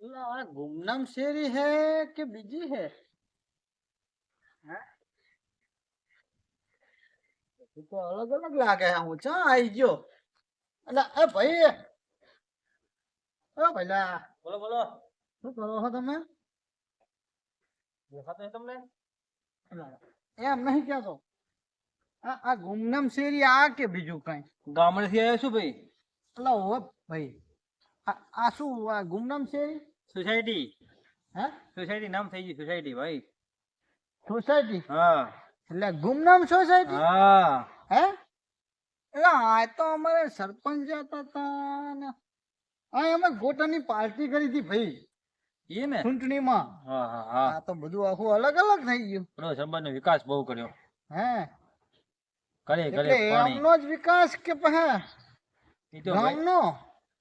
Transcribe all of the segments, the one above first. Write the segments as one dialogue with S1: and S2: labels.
S1: આ ગુમનામ શેરી હે કે બીજી હે? તો અલગ અલગ લાગે હું ચા આઈ ગયો એટલે એ ભાઈ ઓ ભઈલા
S2: બોલો બોલો
S1: શું કરો છો તમે
S2: દેખાતો નહીં તમને
S1: એમ નહીં કહેતો આ આ ગુમનામ શેરી આ કે બીજું કઈ
S2: ગામડેથી આવ્યા છું ભાઈ
S1: એટલે ઓ ભાઈ આ આ શું આ ગુમનામ શેરી
S2: સોસાયટી
S1: હા?
S2: સોસાયટી નામ થઈ ગયું સોસાયટી ભાઈ.
S1: સોસાયટી
S2: હા.
S1: એટલે ગુમનામ સોસાયટી
S2: હા.
S1: હે? એટલે આ તો અમારે સરપંચ હતા ને આ અમે ગોટાની પાર્ટી કરી હતી ભાઈ.
S2: એ ને?
S1: ચૂંટણીમાં.
S2: હા હા હા.
S1: આ તો બધું આખું અલગ અલગ થઈ ગયું.
S2: પેલો સંબંધનો વિકાસ બહુ કર્યો.
S1: હે?
S2: કરે કરે
S1: એમનો જ વિકાસ કે પછી
S2: એ તો
S1: ગામનો?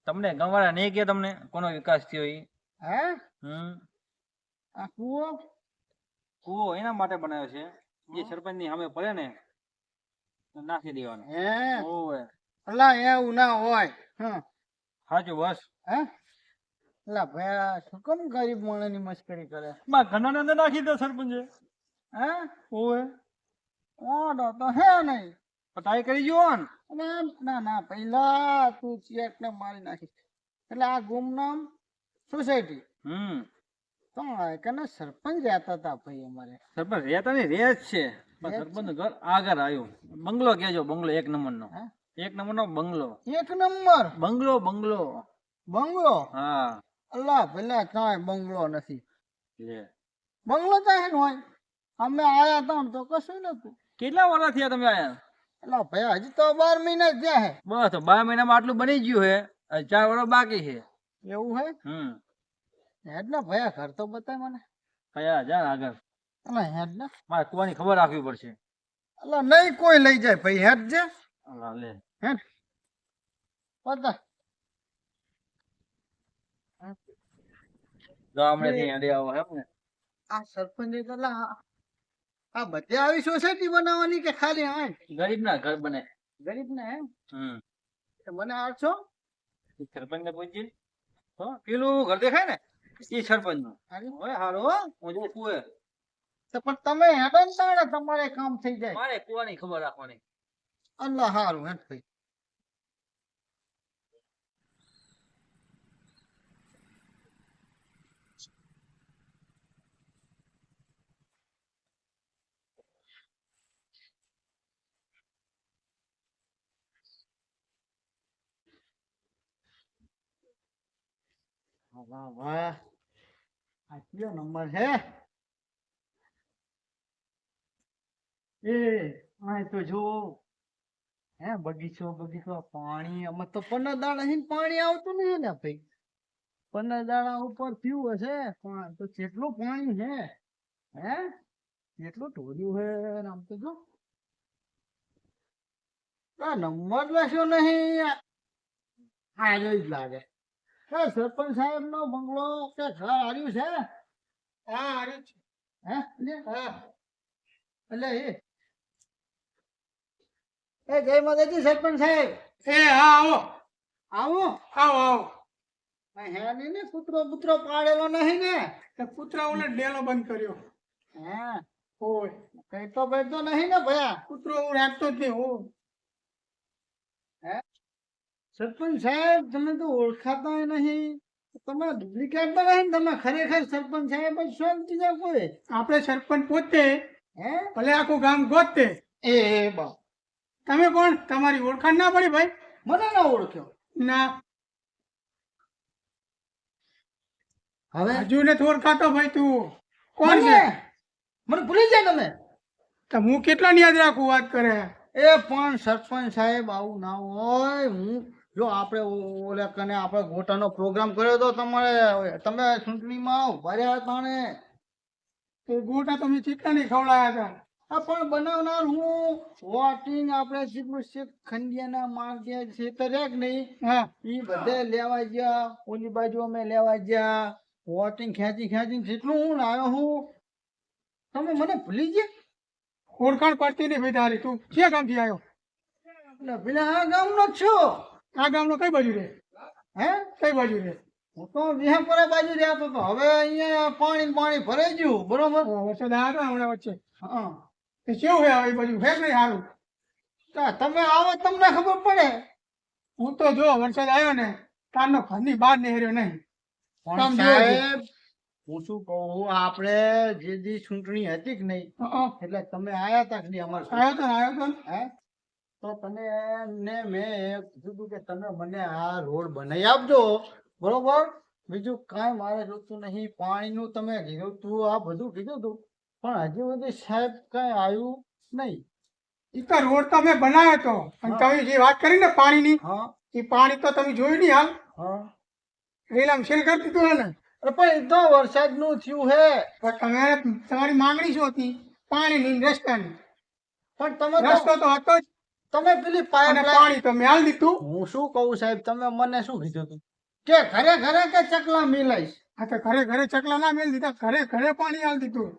S2: તમને ગામવાળા નહીં કે તમને કોનો વિકાસ થયો ઈ?
S1: હે?
S2: હમ.
S1: આ કૂવો?
S2: કૂવો એના માટે બનાવ્યો છે. જે સરપંચની સામે પડે ને નાખી દેવાનો.
S1: હે?
S2: ઓવે.
S1: અલા એવું ના હોય. હા
S2: સાચું બસ.
S1: હે? અલા ભાઈ શું કેમ ગરીબ માણસની મસ્કરી કરે?
S2: માં ઘરના અંદર નાખી દો સરપંચે.
S1: હે?
S2: ઓવે.
S1: ઓડો તો હે નહીં.
S2: પતાઈ કરી જુઓ ને
S1: ના ના પહેલા તું ચેક ને મારી નાખી એટલે આ ગુમનામ સોસાયટી.
S2: હમ.
S1: તો કને સરપંચ રહેતા હતા ભાઈ અમારે.
S2: સરપંચ રહેતા નહીં રહે જ છે. પણ સરપંચ ઘર આગળ આવ્યું. બંગલો કેજો બંગલો એક નંબર નો એક નંબર નો બંગલો.
S1: એક નંબર?
S2: બંગલો બંગલો.
S1: બંગલો?
S2: હા.
S1: અલ્લાહ પેલા કાંઈ બંગલો નથી.
S2: લે.
S1: બંગલો તો હે હોય. અમે આયા તા ને તો કશું નતું
S2: કેટલા વર્ષ થયા તમે આયા?
S1: એટલે ભાઈ હજી તો બાર મહિના જ થયા હે.
S2: બસ બાર મહિનામાં આટલું બની ગયું હે. ચાર વર્ષ બાકી છે.
S1: એવું હે?
S2: હમ.
S1: હેડ ને ભાઈ ઘર તો બતાય મને.
S2: કયા જા આગળ.
S1: અલા હેડ ને
S2: મારે કુવાની ખબર રાખવી પડશે.
S1: અલા નહીં કોઈ લઈ જાય ભાઈ હેડ જે.
S2: અલા લે.
S1: હેડ. બતા
S2: ગામડેથી હેડે આવો હે ને
S1: આ સરપંચ અલા આ- બધે આવી સોસાયટી બનાવવાની કે ખાલી આ
S2: ગરીબના ઘર બને.
S1: ગરીબ ને એમ?
S2: હમ.
S1: મને આઠસો
S2: સરપંચ ને પૂછજે. હો પેલું ઘર દેખાય ને? એ સરપંચનું હવે હારો હો જો કુએ
S1: પણ તમે હેડો ને તમારે કામ થઈ જાય.
S2: મારે કુવાની ખબર રાખવાની.
S1: અલ્લાહ હારું હેડ ભાઈ. વાહ વાહ. આ કયો નંબર છે? એ, આ તો જો હે, બગીચો બગીચો પાણી અમે તો પંદર દાડા થી પાણી આવતું નહીં ને ભાઈ પંદર દાડા ઉપર પીવું હશે, પણ તો કેટલું પાણી છે, હે કેટલું ઢોર્યું છે આમ તો જો. નંબર લખ્યો નહીં. આ જ લાગે. હે સરપંચ સાહેબ નો બંગલો કે ઘર આવ્યું છે? હા હાર્યું છે. હે હા. એટલે એ. એ જય માતાજી સરપંચ સાહેબ.
S3: એ હા આવો.
S1: આવો?
S3: આવો આવો.
S1: હે નહીં ને કૂતરો પાડેલો નહીં ને?
S3: ડેલો બંધ કર્યો.
S1: હે.
S3: હોય
S1: કઈ તો બેઠતો નહીં ને ભયા.
S3: કૂતરો હું રાખતો જ નહીં હું?
S1: સરપંચ સાહેબ તમે તો ઓળખાતા નહીં. તમે ડુપ્લિકેટ તો નહીં તમે ખરેખર સરપંચ સાહેબ જ શું બીજા કોઈ
S3: આપણે સરપંચ પોતે
S1: હે?
S3: ભલે આખું ગામ ગોતે
S1: એ બા
S3: તમે કોણ? તમારી ઓળખાણ ના પડી ભાઈ?
S1: મને ના ઓળખ્યો.
S3: ના.
S1: હવે?
S3: હજુ ને ઓળખાતો ભાઈ તું. કોણ છે?
S1: મને ભૂલી જાય તમે.
S3: તો હું કેટલા યાદ રાખું વાત કરે?
S1: એ પણ સરપંચ સાહેબ આવું ના હોય. હું જો આપણે ઓલે કને આપણે ગોટાનો પ્રોગ્રામ કર્યો તો તમારે તમે ચૂંટણીમાં ઊભા રહ્યા હતા ને
S3: તો ગોટા તમે ચીટલા ખવડાયા હતા.
S1: હા પણ બનાવનાર હું. વોટિંગ આપણે જેટલું શેખ ખંડિયાના માર્ગે છેતરે કે નહીં.
S3: હા.
S1: એ બધે લેવા ગયા ઓલી બાજુ અમે લેવા ગયા. વોટિંગ ખેંચી ખેંચી જેટલું હું લાવ્યો હું તમે મને ભૂલી ગયા?
S3: ઓળખાણ પડતી નહીં ભાઈ તારી તું ક્યાં ગામથી આવ્યો?
S1: પેલા આ ગામનો છો.
S3: આ ગામનો કઈ બાજુ રે
S1: હે?
S3: કઈ બાજુ રે
S1: હું તો વિહાપુરા બાજુ રહ્યા તો હવે અહીંયા પાણી પાણી ભરાઈ ગયું બરોબર?
S3: વરસાદ આવ્યો હમણાં વચ્ચે.
S1: હા.
S3: એ કેવું હે એ બાજુ? હે નહીં સારું
S1: તમે આવો તમને ખબર પડે.
S3: હું તો જો વરસાદ આવ્યો ને તારનો ઘરની બહાર નીકળ્યો નહીં.
S1: સાહેબ હું શું કહું આપણે જે દી ચૂંટણી હતી કે નહીં એટલે તમે આયા તા કે નહીં અમારે
S3: આવ્યો તો આવ્યો તો
S1: હે? તો તમે ને મેં કીધું કે તમે મને આ રોડ બનાવી આપજો બરોબર? બીજું કાંઈ મારે જોતું નહીં પાણીનું તમે કીધું તું આ બધું કીધું તું પણ હજી સુધી સાહેબ કાંઈ આવ્યું નહીં.
S3: તો રોડ બનાવ્યો તો. અને તમે જે વાત કરી ને પાણીની
S1: હા.
S3: એ પાણી તો તમે જોયું નહીં હાલ.
S1: હા.
S3: રેલામ સેલ કરી દીધું ને.
S1: અરે પણ એ તો વરસાદનું થયું હે.
S3: પણ તમારે તમારી માંગણી શું હતી? પાણીની રસ્તાની.
S1: પણ તમે
S3: રસ્તો તો હતો જ.
S1: તમે પેલી
S3: પાણી તો મેળ દીધું.
S1: હું શું કહું સાહેબ તમે મને શું કીધું હતું? કે ઘરે ઘરે કે ચકલા મિલાઈશ?
S3: આ તો ઘરે ઘરે ચકલા ના મેળ દીધા ઘરે ઘરે પાણી આલ દીધું.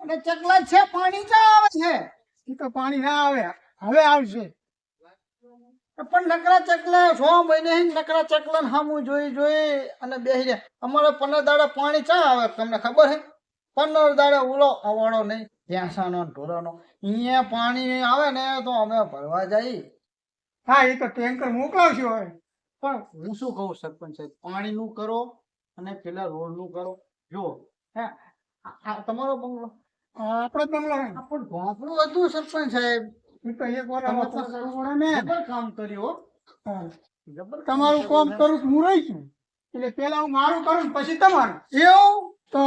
S1: અને ચકલા છે પાણી ચા આવે છે.
S3: એ તો પાણી ના આવે હવે આવશે.
S1: પણ નકરા ચકલા છ મહિને નકરા ચકલા હામું જોઈ જોઈ અને બેસી જાય અમારે પંદર દાડા પાણી ચા આવે તમને ખબર હે? પંદર દાડે ઉલો અવાળો નહીં ભેંસાનો ઢોરાનો. અહીંયા પાણી આવે ને તો અમે ભરવા જઈએ.
S3: હા એ તો ટેન્કર મોકલાવશું હવે.
S1: પણ હું શું કહું સરપંચ સાહેબ? પાણીનું કરો અને પેલા રોડનું કરો. જો હે તમારો બંગલો?
S3: આપણો બંગલો છે ને.
S1: આ પણ ઢોંપડું હતું સરપંચ સાહેબ.
S3: તો એક વાર
S1: કામ કર્યું
S3: તમારું કામ કરું હું રહી છું. એટલે પેલા હું મારું કરું પછી તમારું.
S1: એવું?
S3: તો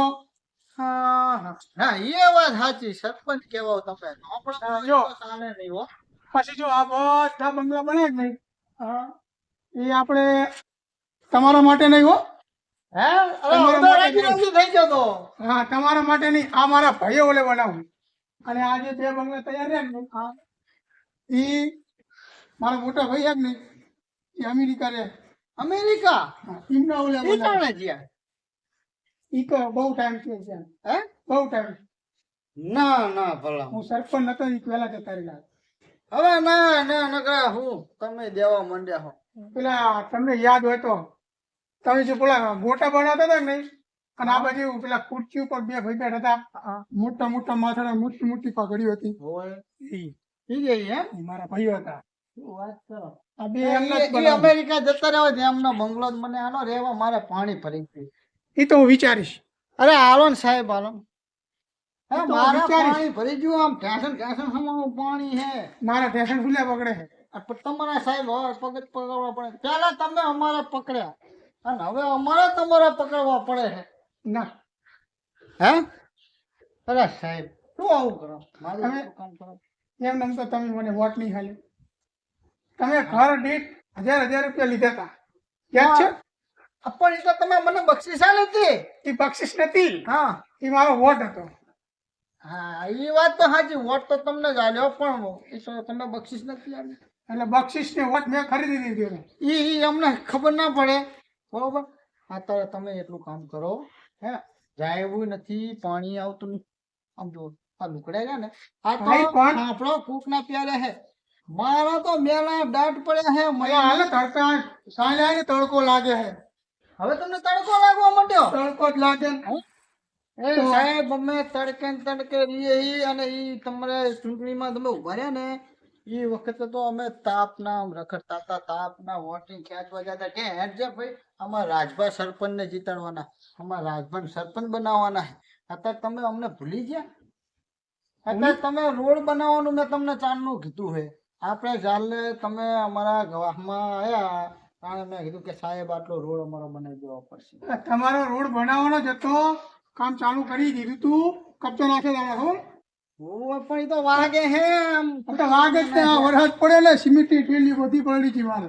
S1: હા હા. હા એ વાત સાચી સરપંચ કેવો તમે.
S3: જો.
S1: ચાલે નહીં હો.
S3: પછી જો આ બધા બંગલા બને જ નહીં. એ આપણે તમારા માટે નહીં હો.
S1: હે?
S3: તમારા માટે
S1: રાજી થઈ ગયો તો
S3: હા તમારા માટે નહીં. આ મારા ભાઈઓ ઓલે બનાવું. અને આ જે બે બંગલા તૈયાર રહ્યા ને હા. એ મારા મોટા ભાઈ છે નહીં એ અમેરિકા? રે
S1: અમેરિકા
S3: ઇમના એમના ઓલે
S1: જ્યાં?
S3: એ તો બહુ ટાઈમ થયો છે.
S1: હે?
S3: બહુ ટાઈમ
S1: ના ના ભલા.
S3: હું સરપંચ નતો ઈ પહેલા જતા રહેલા.
S1: હવે ના ના નકરા હું તમે દેવા માંડ્યા હો.
S3: પેલા તમને યાદ હોય તો. તમે જે પેલા ગોટા બનાવતા હતા ને અને આ બાજુ પેલા ખુરચી ઉપર બે ભાઈ બેઠા હતા મોટા મોટા માથાના મોટી મોટી પગડી હતી. ઈ.
S1: ઈ એમ
S3: મારા ભાઈઓ હતા.
S1: વાત કરો. અમેરિકા જતા રહેવા એમનો બંગલો મને આનો રહેવા મારે પાણી ભરી ગયું.
S3: ઈ તો હું વિચારીશ.
S1: અરે આલો ને સાહેબ આલો
S3: એ
S1: મારા ટેન્શન
S3: ફૂલ્યા પકડે છે.
S1: તમારા સાહેબ હવે પગ પકડવા પડે પેલા તમે અમારે પકડ્યા. અને હવે અમારે તમારે પકડવા પડે છે.
S3: ના.
S1: હે? અરે સાહેબ શું આવું કરો? મારે
S3: તમે-
S1: કામ કરો.
S3: એમ નામ તો તમે મને વોટ નહીં ખાલી તમે ઘર દીઠ હજાર હજાર રૂપિયા લીધા હતા. યાદ છે?
S1: પણ એ તો તમે મને બક્ષિસ આલી હતી.
S3: એ બક્ષિસ નથી.
S1: હા.
S3: એ મારો વોટ હતો.
S1: હા એ વાત તો સાચી વોટ તો તમને જ આલ્યો પણ એ તો તમે બક્ષિસ નથી આલી.
S3: એટલે બક્ષિસ ને વોટ મેં ખરીદી દીધી
S1: એ એ અમને ખબર ના પડે. બરોબર? અત્યારે તમે એટલું કામ કરો. હે જાય એવું નથી પાણી આવતું નહીં આમ જો આ લુકડે છે ને. આ તો આપણો કૂક ના પ્યારે હે. મારા તો મેલા દાંત પડ્યા હે
S3: અહીંયા હાલ તડકા સાંજે તડકો લાગે છે
S1: હવે તમને તડકો લાગવા માંડ્યો.
S3: તડકો જ લાગે
S1: એ સાહેબ અમે તડકે તડકે રહીએ ઈ અને ઈ તમારે ચૂંટણીમાં તમે ઊભા રહ્યા ને એ વખતે તો અમે તાપના રખડતા હતા તાપના વોટિંગ ખેંચવા જતા કે હેડ જે ભાઈ આમાં રાજભા સરપંચ ને જીતાડવાના આમાં રાજભા સરપંચ બનાવવાના. અત્યારે તમે અમને ભૂલી ગયા? અત્યારે તમે રોડ બનાવવાનું મેં તમને ચાંદનું કીધું છે આપણે ચાલે તમે અમારા ગવાહમાં આવ્યા ત્યારે મેં કીધું કે સાહેબ આટલો રોડ અમારો બનાવી દેવો પડશે.
S3: તમારો રોડ બનાવવાનો જતો કામ ચાલુ કરી દીધું તું. કબજો નાખે તમારે હો.
S1: પણ તો વાગે હે આમ.
S3: તો લાગે જ વરસાદ પડે ને સિમેન્ટની ઠેલી બધી પડી હતી મારે.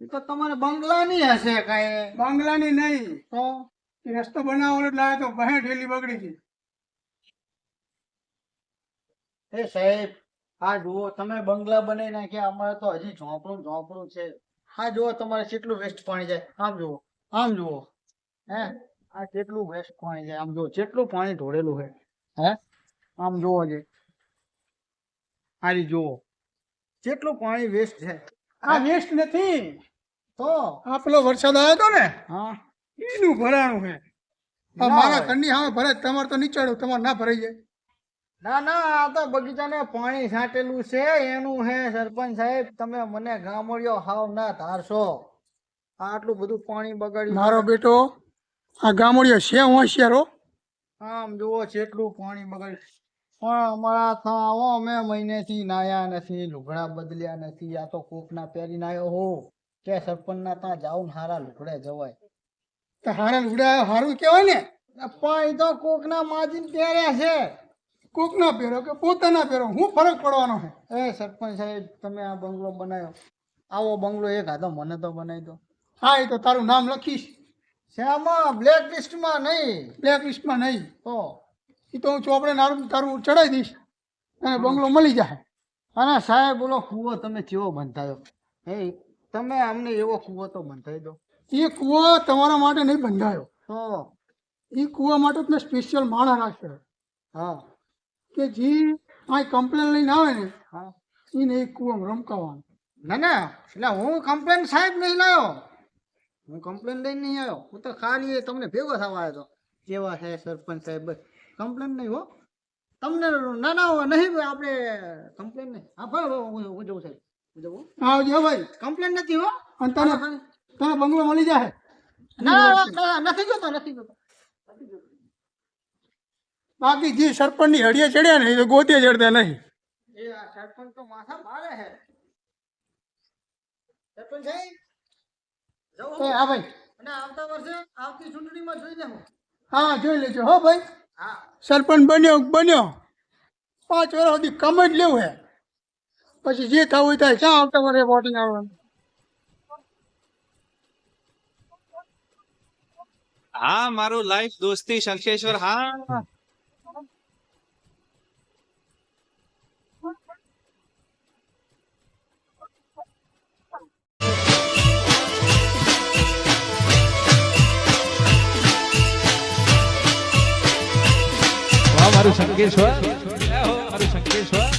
S1: એ તો તમારે બંગલાની હશે કાંઈ.
S3: બંગલાની નહીં.
S1: તો?
S3: રસ્તો બનાવવાનો એટલે તો બહે ઠેલી બગડી હતી
S1: એ સાહેબ આ જુઓ તમે બંગલા બનાવી નાખ્યા અમારે તો હજી ઝોંપડું ઝોંપડું છે. હા જુઓ તમારે કેટલું વેસ્ટ પાણી જાય. આમ જુઓ આમ જુઓ. હે? આ કેટલું વેસ્ટ પાણી જાય. આમ જુઓ જેટલું પાણી ઢોળેલું છે. હે? આમ જુઓ જે. આરી જુઓ. જેટલું પાણી વેસ્ટ છે.
S3: આ વેસ્ટ નથી.
S1: તો?
S3: આ પેલો વરસાદ આવ્યો હતો ને?
S1: હા.
S3: એનું ભરાણું છે. મારા
S1: કંડી
S3: ઘરની સામે ભરાય તમારે તો નીચાડું તમારે ના ભરાઈ જાય.
S1: ના ના આ તો બગીચાને પાણી છાંટેલું છે એનું હે સરપંચ સાહેબ તમે મને ગામડિયો હાવ ના ધારશો. આ આટલું બધું પાણી બગાડ્યું.
S3: મારો બેટો આ ગામડિયો છે હોશિયારો
S1: આમ જુઓ જેટલું પાણી બગાડ્યું. પણ અમારા થા આવો અમે મહિનેથી નાયા નથી લુગડા બદલ્યા નથી. આ તો કોકના પહેરી નાયો હો. કે સરપંચના ત્યાં જાઉં હારા લુગડે જવાય.
S3: તો હારા લુગડા હારું કહેવાય ને
S1: પણ એ તો કોકના માજીન પહેર્યા છે.
S3: કોક ના પહેરો કે પોતાના પહેરો? હું ફરક પડવાનો છે.
S1: એ સરપંચ સાહેબ તમે આ બંગલો બનાવ્યો. આવો બંગલો એક હાથો મને તો બનાવી દો.
S3: હા એ તો તારું નામ લખીશ.
S1: શ્યામાં બ્લેક લિસ્ટમાં નહીં.
S3: બ્લેક લિસ્ટમાં નહીં.
S1: તો
S3: એ તો હું ચોપડે નારું તારું ચડાવી દઈશ. અને બંગલો મળી જાય.
S1: અને સાહેબ બોલો કૂવો તમે કેવો બંધાયો? હે તમે અમને એવો કૂવો તો બંધાઈ દો.
S3: એ કૂવો તમારા માટે નહીં બંધાયો.
S1: તો
S3: એ કૂવા માટે તમે સ્પેશિયલ માણસ રાખ્યો
S1: હા.
S3: કે જે આ કમ્પ્લેન લઈને આવે ને? એને એ કૂવામાં રમકાવાનું.
S1: ના ના એટલે હું કમ્પ્લેન સાહેબ નહીં લાવ્યો હું કમ્પ્લેન લઈને નહીં આવ્યો. હું તો ખાલી તમને ભેગો થવા આવ્યો હતો જેવા છે સરપંચ સાહેબ કમ્પ્લેન નહીં હો. તમને ના ના નહીં આપણે કમ્પ્લેન નહીં. હા ભાઈ હું જવું સાહેબ. હું
S3: ભાઈ.
S1: કમ્પ્લેન નથી હો.
S3: અને તને તને બંગલો મળી જાય
S1: ના ના, નથી જોતો નથી જોતો.
S3: બાકી જે સરપંચની હળીએ ચડ્યા ને એ તો ગોતે ચડતા નહીં.
S1: એ આ સરપંચ તો માથા મારે છે. સરપંચ
S3: એ હા ભાઈ.
S1: અને આવતા વર્ષે આવતી ચૂંટણીમાં જોઈ લેવું
S3: હા જોઈ લેજો. હો ભાઈ.
S1: હા.
S3: સરપંચ બન્યો બન્યો? પાંચ વર્ષ સુધી કમ જ લેવું હે પછી જે થવું હોય થાય ક્યાં આવતા વર્ષે વોટિંગ આવવાનું?
S4: હા મારું લાઈફ દોસ્તી શંખેશ્વર હા.
S5: મારું સંકેશ્વર સંકેશ્વર